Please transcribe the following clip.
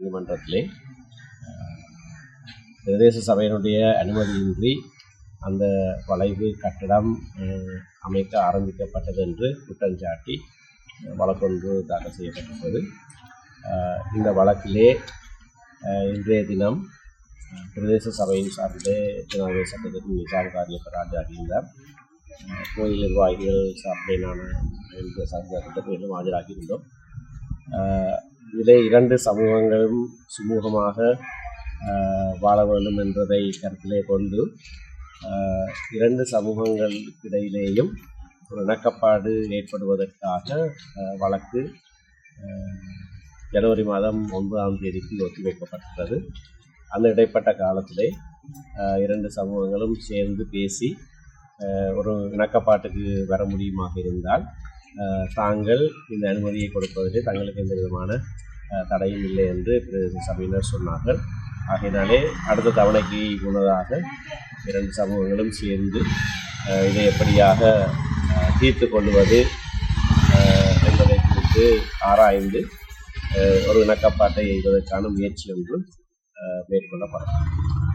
நீதிமன்றத்திலே பிரதேச சபையினுடைய அனுமதியின்றி அந்த வளைவு கட்டடம் அமைக்க ஆரம்பிக்கப்பட்டது என்று குற்றஞ்சாட்டி வழக்கொன்று தாக்கல் செய்யப்பட்டுள்ளது இந்த வழக்கிலே இன்றைய தினம் பிரதேச சபையின் சார்பிலே ஜனாதிபதி சட்டத்திற்கு நிசாம் காரியப்பர் ஆஜராகியிருந்தார் கோயில் நிர்வாகிகள் சார்பிலே நான் இந்த சட்டத்திற்கு மீண்டும் ஆஜராகியிருந்தோம் இதை இரண்டு சமூகங்களும் சுமூகமாக வாழ வேண்டும் என்பதை கருத்திலே கொண்டு இரண்டு இரண்டு சமூகங்களுக்கிடையிலேயும் ஒரு இணக்கப்பாடு ஏற்படுவதற்காக வழக்கு ஜனவரி மாதம் ஒன்பதாம் தேதிக்கு ஒத்திவைக்கப்பட்டுள்ளது அந்த இடைப்பட்ட காலத்திலே இரண்டு சமூகங்களும் சேர்ந்து பேசி ஒரு இணக்கப்பாட்டுக்கு வர முடியுமாக இருந்தால் தாங்கள் இந்த அனுமதியை கொடுப்பதற்கு தங்களுக்கு எந்த விதமான தடையும் இல்லை என்று பிரதேச சபையினர் சொன்னார்கள். ஆகையினாலே அடுத்த தவணைக்கு முன்னதாக இரண்டு சமூகங்களும் சேர்ந்து இதை எப்படியாக தீர்த்து கொள்வது என்பதை குறித்து ஆராய்ந்து ஒரு இணக்கப்பாட்டை எய்வதற்கான முயற்சி ஒன்று மேற்கொள்ளப்படலாம். மேற்கொள்ளப்படும்